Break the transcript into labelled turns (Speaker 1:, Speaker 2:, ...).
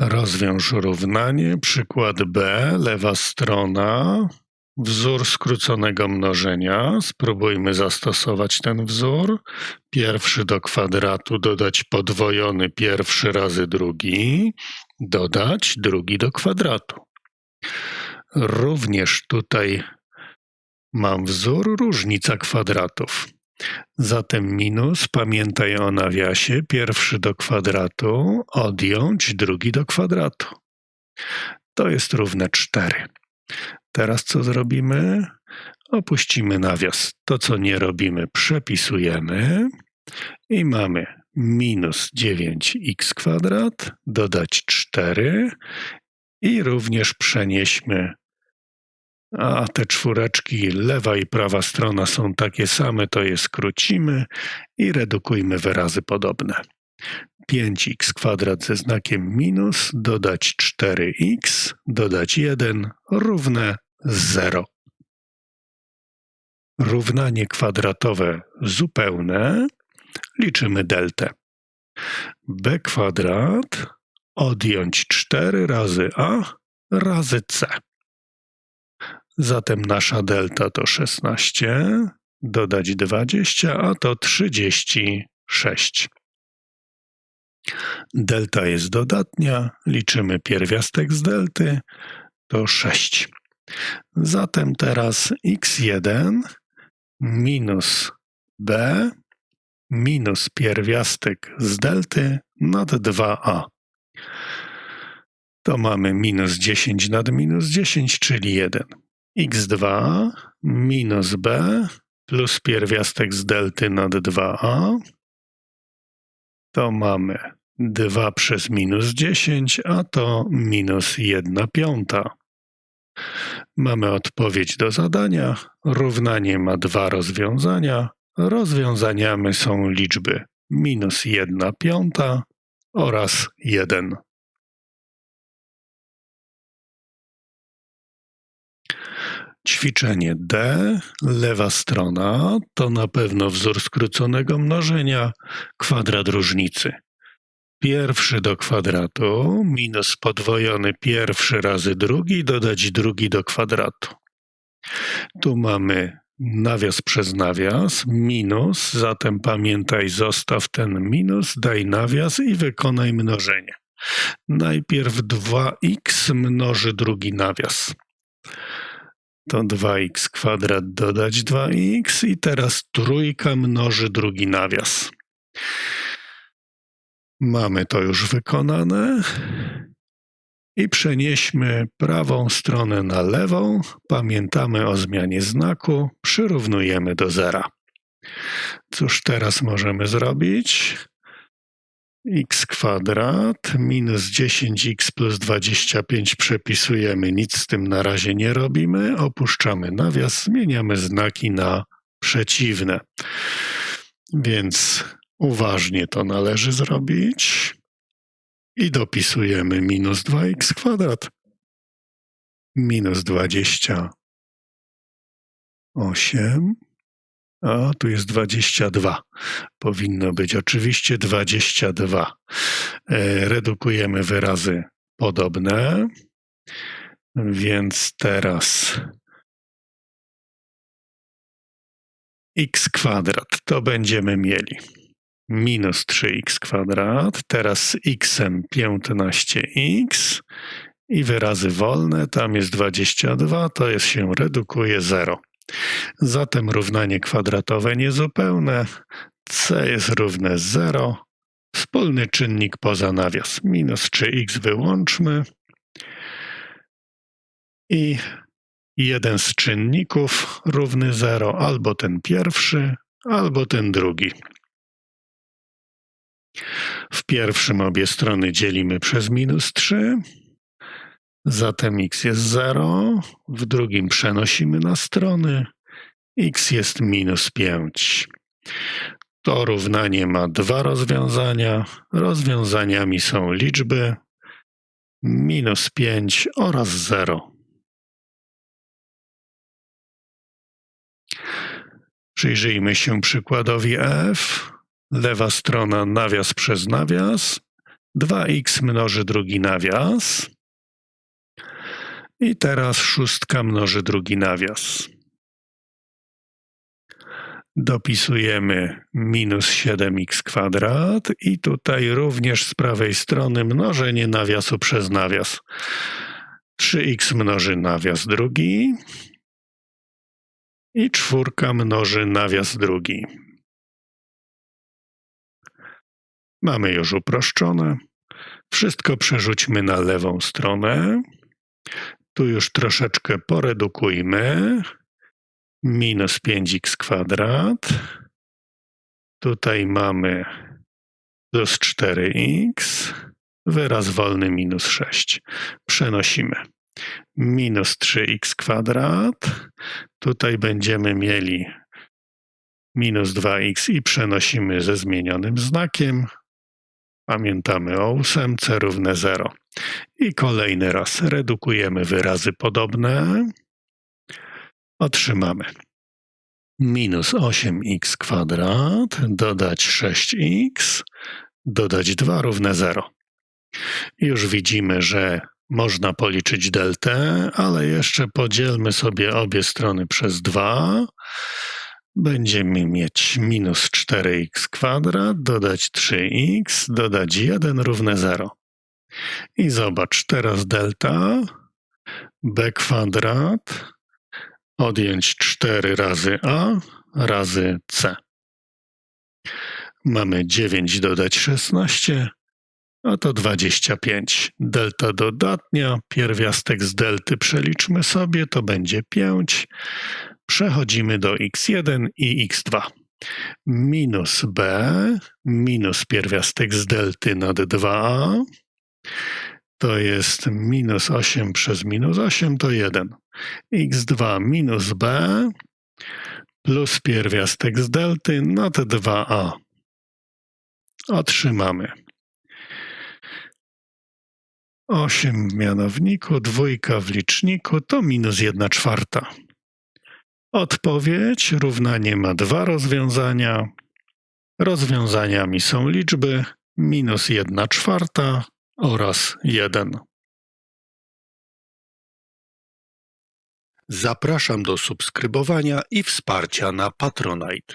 Speaker 1: Rozwiąż równanie. Przykład B, lewa strona. Wzór skróconego mnożenia. Spróbujmy zastosować ten wzór. Pierwszy do kwadratu dodać podwojony pierwszy razy drugi. Dodać drugi do kwadratu. Również tutaj mam wzór różnica kwadratów. Zatem minus, pamiętaj o nawiasie, pierwszy do kwadratu, odjąć drugi do kwadratu. To jest równe 4. Teraz co zrobimy? Opuścimy nawias. To, co nie robimy, przepisujemy i mamy minus 9x kwadrat, dodać 4 i również przenieśmy a te czwóreczki, lewa i prawa strona są takie same, to je skrócimy i redukujmy wyrazy podobne. 5x kwadrat ze znakiem minus, dodać 4x, dodać 1 równe 0. Równanie kwadratowe zupełne liczymy deltę. b kwadrat odjąć 4 razy a razy c. Zatem nasza delta to 16, dodać 20, a to 36. Delta jest dodatnia, liczymy pierwiastek z delty, to 6. Zatem teraz x1 minus b minus pierwiastek z delty nad 2a. To mamy minus 10 nad minus 10, czyli 1 x2 minus b plus pierwiastek z delty nad 2a. To mamy 2 przez minus 10, a to minus 1 piąta. Mamy odpowiedź do zadania. Równanie ma dwa rozwiązania. Rozwiązaniami są liczby minus 1 piąta oraz 1. Ćwiczenie D, lewa strona, to na pewno wzór skróconego mnożenia, kwadrat różnicy. Pierwszy do kwadratu minus podwojony pierwszy razy drugi, dodać drugi do kwadratu. Tu mamy nawias przez nawias, minus, zatem pamiętaj, zostaw ten minus, daj nawias i wykonaj mnożenie. Najpierw 2x mnoży drugi nawias to 2x kwadrat dodać 2x i teraz trójka mnoży drugi nawias. Mamy to już wykonane. I przenieśmy prawą stronę na lewą. Pamiętamy o zmianie znaku. Przyrównujemy do zera. Cóż teraz możemy zrobić? X kwadrat minus 10x plus 25 przepisujemy, nic z tym na razie nie robimy, opuszczamy nawias, zmieniamy znaki na przeciwne. Więc uważnie to należy zrobić i dopisujemy minus 2x kwadrat minus 28 a tu jest 22. Powinno być oczywiście 22. E, redukujemy wyrazy podobne. Więc teraz x kwadrat to będziemy mieli minus 3x kwadrat, teraz z x 15x i wyrazy wolne, tam jest 22, to jest się redukuje 0. Zatem równanie kwadratowe niezupełne. c jest równe 0. Wspólny czynnik poza nawias. Minus 3x wyłączmy. I jeden z czynników równy 0, albo ten pierwszy, albo ten drugi. W pierwszym obie strony dzielimy przez minus 3. Zatem x jest 0, w drugim przenosimy na strony, x jest minus 5. To równanie ma dwa rozwiązania. Rozwiązaniami są liczby minus 5 oraz 0. Przyjrzyjmy się przykładowi f. Lewa strona nawias przez nawias, 2x mnoży drugi nawias. I teraz szóstka mnoży drugi nawias. Dopisujemy minus 7x kwadrat i tutaj również z prawej strony mnożenie nawiasu przez nawias. 3x mnoży nawias drugi i czwórka mnoży nawias drugi. Mamy już uproszczone. Wszystko przerzućmy na lewą stronę. Tu już troszeczkę poredukujmy. Minus 5x kwadrat. Tutaj mamy plus 4x. Wyraz wolny minus 6. Przenosimy. Minus 3x kwadrat. Tutaj będziemy mieli minus 2x i przenosimy ze zmienionym znakiem. Pamiętamy o ósemce równe 0. I kolejny raz redukujemy wyrazy podobne. Otrzymamy minus 8x kwadrat, dodać 6x, dodać 2 równe 0. Już widzimy, że można policzyć deltę, ale jeszcze podzielmy sobie obie strony przez 2 będziemy mieć minus 4x kwadrat, dodać 3x, dodać 1 równe 0. I zobacz, teraz delta b kwadrat odjąć 4 razy a razy c. Mamy 9 dodać 16, a to 25. Delta dodatnia, pierwiastek z delty przeliczmy sobie, to będzie 5 przechodzimy do x1 i x2. Minus b minus pierwiastek z delty nad 2 to jest minus 8 przez minus 8 to 1. x2 minus b plus pierwiastek z delty nad 2a. Otrzymamy 8 w mianowniku, dwójka w liczniku to minus 1 czwarta. Odpowiedź równanie ma dwa rozwiązania. Rozwiązaniami są liczby minus 1 czwarta oraz 1. Zapraszam do subskrybowania i wsparcia na Patronite.